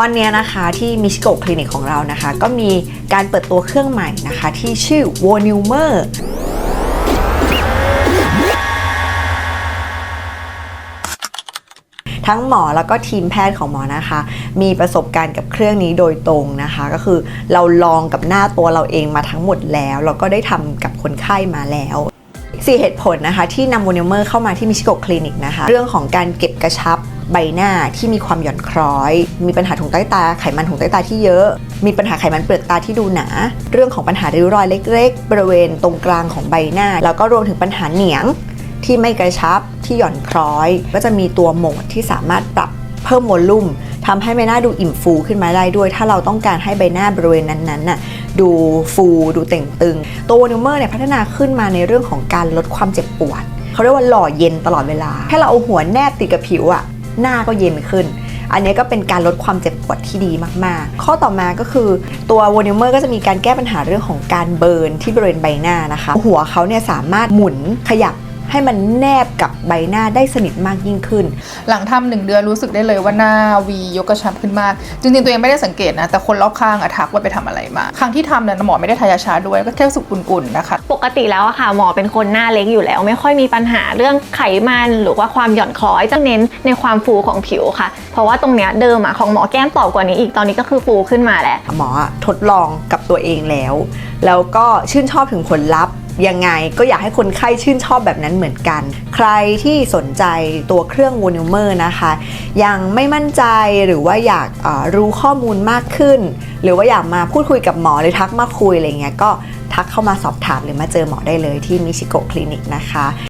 ตอนนี้นะคะที่มิชิโกคลินิกของเรานะคะ ก็มีการเปิดตัวเครื่องใหม่นะคะ ที่ชื่อ w o n u m e r ทั้งหมอแล้วก็ทีมแพทย์ของหมอนะคะ มีประสบการณ์กับเครื่องนี้โดยตรงนะคะ ก็คือเราลองกับหน้าตัวเราเองมาทั้งหมดแล้วแล้วก็ได้ทำกับคนไข้มาแล้วสี่เหตุผลนะคะที่นำโวนิเมอร์เข้ามาที่มิชิโกคลินิกนะคะ เรื่องของการเก็บกระชับ ใบหน้าที่มีความหย่อนคล้อย มีปัญหาถุงใต้ตาไขมันถุงใต้ตาที่เยอะ มีปัญหาไขมันเปลือกตาที่ดูหนา เรื่องของปัญหาริ้วรอยเล็ก ๆ บริเวณตรงกลางของใบหน้า แล้วก็รวมถึงปัญหาเหนียงที่ไม่กระชับที่หย่อนคล้อย ก็จะมีตัวโหมดที่สามารถปรับเพิ่มวอลลุ่มทำให้ใบหน้าดูอิ่มฟูขึ้นมาได้ด้วย ถ้าเราต้องการให้ใบหน้าบริเวณนั้นๆน่ะดูฟูดูเต่งตึง ตัวนิวเมอร์เนี่ยพัฒนาขึ้นมาในเรื่องของการลดความเจ็บปวด เขาเรียกว่าหล่อเย็นตลอดเวลา แค่เราเอาหัวแนบติดกับผิวอะ หน้าก็เย็นขึ้น อันนี้ก็เป็นการลดความเจ็บปวดที่ดีมากๆ ข้อต่อมาก็คือตัววอนิเมอร์ก็จะมีการแก้ปัญหาเรื่องของการเบิร์นที่บริเวณใบหน้านะคะ หัวเขาเนี่ยสามารถหมุนขยับ ให้มันแนบกับใบหน้าได้สนิทมากยิ่งขึ้น หลังทำหนึ่งเดือนรู้สึกได้เลยว่าหน้าวียกกระชับขึ้นมาก จริงๆ ตัวเองไม่ได้สังเกตนะ แต่คนรอบข้างอะทักว่าไปทำอะไรมา ครั้งที่ทำเนี่ยหมอไม่ได้ทายาชาด้วย ก็แค่รู้สึกอุ่นๆนะคะ ปกติแล้วอะค่ะหมอเป็นคนหน้าเล็กอยู่แล้ว ไม่ค่อยมีปัญหาเรื่องไขมันหรือว่าความหย่อนคล้อยจะเน้นในความฟูของผิวค่ะ เพราะว่าตรงเนี้ยเดิมอะของหมอแก้มตอบกว่านี้อีกตอนนี้ก็คือฟูขึ้นมาแล้วหมออะทดลองกับตัวเองแล้ว แล้วก็ชื่นชอบถึงผลลัพธ์ ยังไงก็อยากให้คนไข้ชื่นชอบแบบนั้นเหมือนกัน ใครที่สนใจตัวเครื่องวูนิวเมอร์นะคะ ยังไม่มั่นใจหรือว่าอยากรู้ข้อมูลมากขึ้น หรือว่าอยากมาพูดคุยกับหมอหรือทักมาคุยอะไรเงี้ยก็ทักเข้ามาสอบถามหรือมาเจอหมอได้เลยที่มิชิโกคลินิกนะคะ